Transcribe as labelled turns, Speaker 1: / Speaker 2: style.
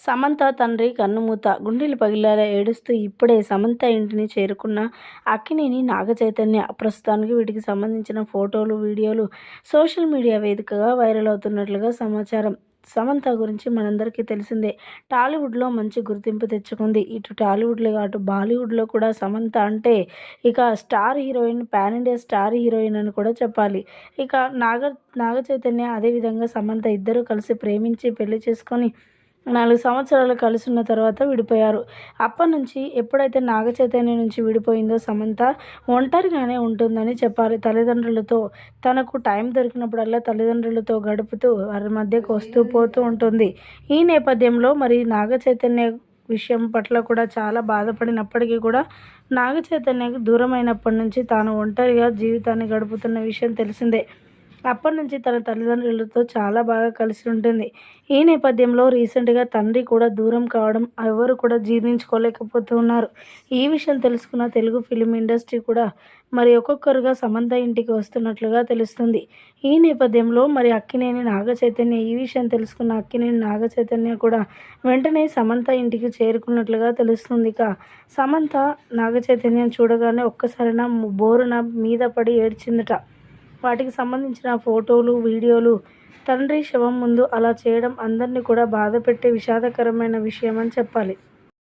Speaker 1: సమంత తండ్రి కన్నుమూత గుండెలు పగిలేలా ఏడుస్తూ ఇప్పుడే సమంత ఇంటిని చేరుకున్న అక్కినేని నాగచైతన్య ప్రస్తుతానికి వీటికి సంబంధించిన ఫోటోలు వీడియోలు సోషల్ మీడియా వేదికగా వైరల్ అవుతున్నట్లుగా సమాచారం. సమంత గురించి మనందరికీ తెలిసిందే. టాలీవుడ్లో మంచి గుర్తింపు తెచ్చుకుంది. ఇటు టాలీవుడ్లో అటు బాలీవుడ్లో కూడా సమంత అంటే ఇక star heroine pan India star heroine అని కూడా చెప్పాలి. ఇక నాగ నాగ చైతన్య అదేవిధంగా సమంత ఇద్దరు కలిసి ప్రేమించి పెళ్ళి చేసుకొని నాలుగు సంవత్సరాలు కలుసున్న తర్వాత విడిపోయారు. అప్పటి నుంచి ఎప్పుడైతే నాగ చైతన్య నుంచి విడిపోయిందో సమంత ఒంటరిగానే ఉంటుందని చెప్పాలి తల్లిదండ్రులతో తనకు టైం దొరికినప్పుడల్లా తల్లిదండ్రులతో గడుపుతూ వారి మధ్యకు వస్తూ పోతూ ఉంటుంది. ఈ నేపథ్యంలో మరి నాగ చైతన్య విషయం పట్ల కూడా చాలా బాధపడినప్పటికీ కూడా నాగ చైతన్యకు దూరమైనప్పటి నుంచి తాను ఒంటరిగా జీవితాన్ని గడుపుతున్న విషయం తెలిసిందే. అప్పటి నుంచి తన తల్లిదండ్రులతో చాలా బాగా కలిసి ఉంటుంది. ఈ నేపథ్యంలో రీసెంట్గా తండ్రి కూడా దూరం కావడం ఎవరు కూడా జీర్ణించుకోలేకపోతున్నారు. ఈ విషయం తెలుసుకున్న తెలుగు ఫిలిం ఇండస్ట్రీ కూడా మరి ఒక్కొక్కరుగా సమంత ఇంటికి వస్తున్నట్లుగా తెలుస్తుంది. ఈ నేపథ్యంలో మరి అక్కినేని నాగ చైతన్య ఈ విషయం తెలుసుకున్న అక్కినేని నాగ చైతన్య కూడా వెంటనే సమంత ఇంటికి చేరుకున్నట్లుగా తెలుస్తుంది. ఇక సమంత నాగ చైతన్యం చూడగానే ఒక్కసారిన బోరున మీద పడి ఏడ్చిందట. వాటికి సంబంధించిన ఫోటోలు వీడియోలు తండ్రి శవం ముందు అలా చేయడం అందరినీ కూడా బాధపెట్టే విషాదకరమైన విషయం అని చెప్పాలి.